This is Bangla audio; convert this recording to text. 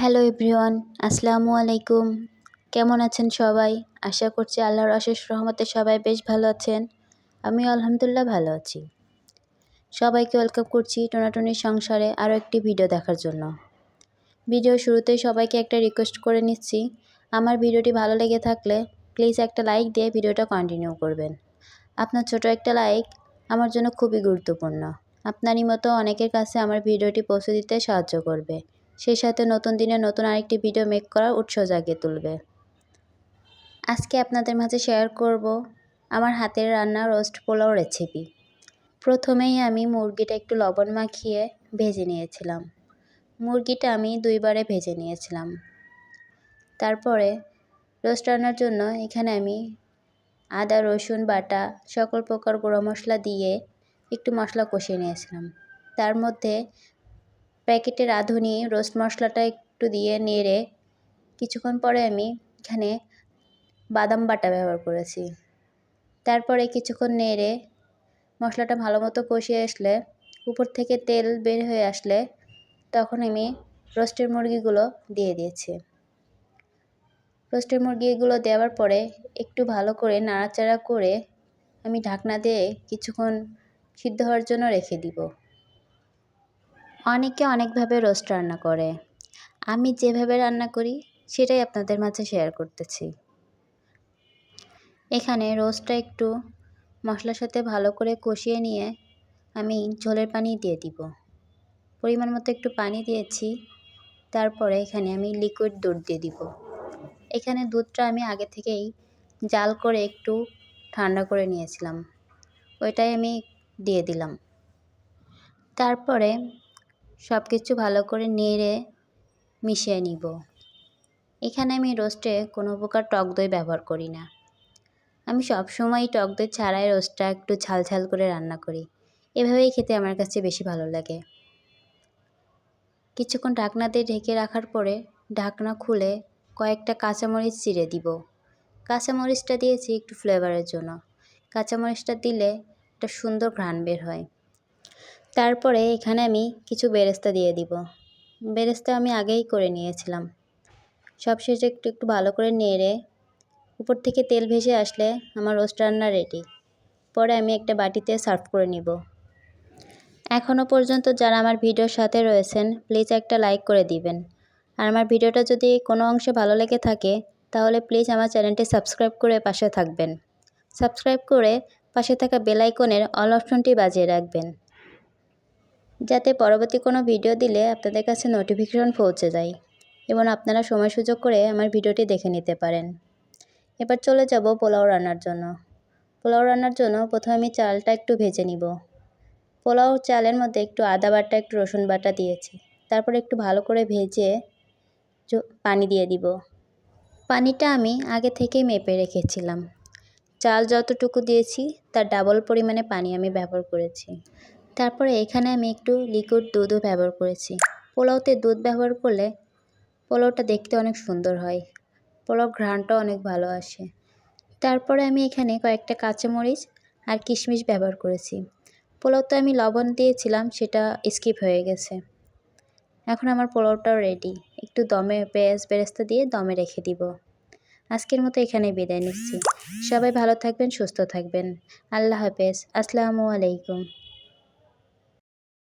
হ্যালো এভরিওয়ান আসসালামু আলাইকুম। কেমন আছেন সবাই? আশা করছি আল্লাহর অশেষ রহমতে সবাই বেশ ভালো আছেন। আমি আলহামদুলিল্লাহ ভালো আছি। সবাইকে ওয়েলকাম করছি টোনাটনির সংসারে আরও একটি ভিডিও দেখার জন্য। ভিডিও শুরুতেই সবাইকে একটা রিকোয়েস্ট করে নিচ্ছি। আমার ভিডিওটি ভালো লেগে থাকলে প্লিজ একটা লাইক দিয়ে ভিডিওটা কন্টিনিউ করবেন। আপনার ছোট একটা লাইক আমার জন্য খুবই গুরুত্বপূর্ণ। আপনারই মতো অনেকের কাছে আমার ভিডিওটি পৌঁছে দিতে সাহায্য করবে। সেই সাথে নতুন দিনে নতুন আরেকটি ভিডিও মেক করার উৎসাহ জাগিয়ে তুলবে। আজকে আপনাদের মাঝে শেয়ার করব আমার হাতের রান্না রোস্ট পোলাও রেসিপি প্রথমেই আমি মুরগিটা একটু লবণ মাখিয়ে ভেজে নিয়েছিলাম। মুরগিটা আমি দুইবারে ভেজে নিয়েছিলাম। তারপরে রোস্ট রান্নার জন্য এখানে আমি আদা, রসুন, বাটা, সকল প্রকার গুঁড়ো মশলা দিয়ে একটু মশলা কষিয়ে নিয়েছিলাম। তার মধ্যে প্যাকেটে রাঁধুনি রোস্ট মশলাটা একটু দিয়ে নেড়ে কিছুক্ষণ পরে আমি এখানে বাদাম বাটা ব্যবহার করেছি। তারপরে কিছুক্ষণ নেড়ে মশলাটা ভালো মতো কষিয়ে আসলে, উপর থেকে তেল বের হয়ে আসলে তখন আমি রোস্টের মুরগিগুলো দিয়ে দিয়েছি। রোস্টের মুরগিগুলো দেওয়ার পরে একটু ভালো করে নাড়াচাড়া করে আমি ঢাকনা দিয়ে কিছুক্ষণ সিদ্ধ হওয়ার জন্য রেখে দিব। অনেকে অনেকভাবে রোস্ট রান্না করে। আমি যেভাবে রান্না করি, সেটাই আপনাদের মাঝে শেয়ার করতেছি। এখানে রোস্টটা একটু মশলার সাথে ভালো করে কষিয়ে নিয়ে আমি ঝোলের পানি দিয়ে দিব। পরিমাণ মতো একটু পানি দিয়েছি, তারপরে এখানে আমি লিকুইড দুধ দিয়ে দিব। এখানে দুধটা আমি আগে থেকেই জাল করে একটু ঠান্ডা করে নিয়েছিলাম। ওইটাই আমি দিয়ে দিলাম। তারপরে সব কিছু ভালো করে নেড়ে মিশিয়ে নিব। এখানে আমি রোস্টে কোনো প্রকার টক দই ব্যবহার করি না। আমি সবসময় টক দই ছাড়াই রোস্টটা একটু ঝাল ঝাল করে রান্না করি। এভাবেই খেতে আমার কাছে বেশি ভালো লাগে। কিছুক্ষণ ঢাকনা দিয়ে ঢেকে রাখার পরে ঢাকনা খুলে কয়েকটা কাঁচামরিচ চিড়ে দিব। কাঁচামরিচটা দিয়েছি একটু ফ্লেভারের জন্য। কাঁচামরিচটা দিলে একটা সুন্দর ঘ্রাণ বের হয়। তারপরে এখানে আমি কিছু বেরেস্তা দিয়ে দিব। বেরেস্তা আমি আগেই করে নিয়েছিলাম। সবশেষে একটু একটু ভালো করে নেড়ে উপর থেকে তেল ভেসে আসলে আমার রোস্ট রান্না রেডি পরে আমি একটা বাটিতে সার্ভ করে নিব। এখনও পর্যন্ত যারা আমার ভিডিওর সাথে রয়েছেন প্লিজ একটা লাইক করে দিবেন। আর আমার ভিডিওটা যদি কোনো অংশে ভালো লেগে থাকে, তাহলে প্লিজ আমার চ্যানেলটি সাবস্ক্রাইব করে পাশে থাকবেন। সাবস্ক্রাইব করে পাশে থাকা বেল আইকনের অল অপশনটি বাজিয়ে রাখবেন। যাতে পরবর্তী কোনো ভিডিও দিলে আপনাদের কাছে নোটিফিকেশন পৌঁছে যায় এবং আপনারা সময় সুযোগ করে আমার ভিডিওটি দেখে নিতে পারেন। এবার চলে যাব পোলাও রান্নার জন্য। পোলাও রান্নার জন্য প্রথমে আমি চালটা একটু ভেজে নিব। পোলাও চালের মধ্যে একটু আদা বাটা, একটু রসুন বাটা দিয়েছি। তারপর একটু ভালো করে ভেজে পানি দিয়ে দিব। পানিটা আমি আগে থেকেই মেপে রেখেছিলাম। চাল যতটুকু দিয়েছি তার ডাবল পরিমাণে পানি আমি ব্যবহার করেছি। তারপরে এখানে আমি একটু লিকুইড দুধও ব্যবহার করেছি। পোলাওতে দুধ ব্যবহার করলে পোলাওটা দেখতে অনেক সুন্দর হয়। পোলাও ঘ্রাণটা অনেক ভালো আসে। তারপরে আমি এখানে কয়েকটা কাঁচামরিচ আর কিশমিশ ব্যবহার করেছি। পোলাওতে আমি লবণ দিয়েছিলাম, সেটা স্কিপ হয়ে গেছে। এখন আমার পোলাওটাও রেডি একটু দমে পেঁয়াজ বেরেস্তা দিয়ে দমে রেখে দিব। আজকের মতো এখানে বিদায় নিচ্ছি। সবাই ভালো থাকবেন, সুস্থ থাকবেন। আল্লাহ হাফেজ। আসসালামু আলাইকুম।